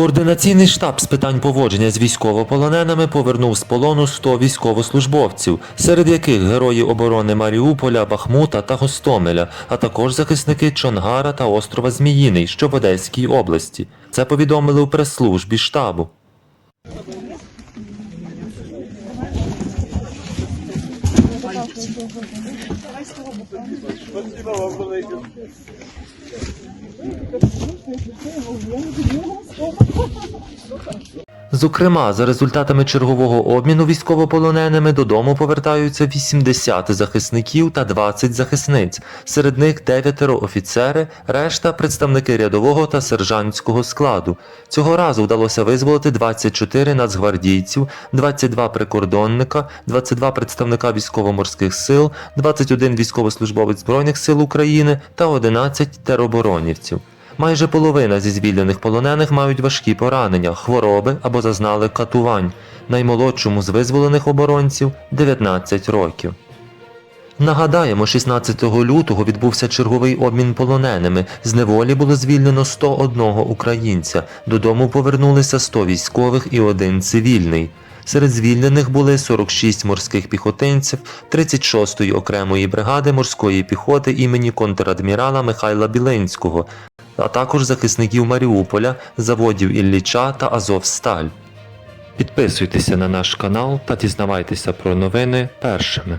Координаційний штаб з питань поводження з військовополоненими повернув з полону 100 військовослужбовців, серед яких герої оборони Маріуполя, Бахмута та Гостомеля, а також захисники Чонгара та острова Зміїний, що в Одеській області. Це повідомили у прес-службі штабу. Спасибо вам, колеги. Я Зокрема, за результатами чергового обміну військовополоненими додому повертаються 80 захисників та 20 захисниць. Серед них дев'ятеро офіцери, решта представники рядового та сержантського складу. Цього разу вдалося визволити 24 нацгвардійців, 22 прикордонника, 22 представника військово-морських сил, 21 військовослужбовець Збройних сил України та 11 тероборонівців. Майже половина зі звільнених полонених мають важкі поранення, хвороби або зазнали катувань. Наймолодшому з визволених оборонців 19 років. Нагадаємо, 16 лютого відбувся черговий обмін полоненими. З неволі було звільнено 101 українця. Додому повернулися 100 військових і один цивільний. Серед звільнених були 46 морських піхотинців 36-ї окремої бригади морської піхоти імені контрадмірала Михайла Білинського, а також захисників Маріуполя, заводів Ілліча та Азовсталь. Підписуйтеся на наш канал та дізнавайтеся про новини першими.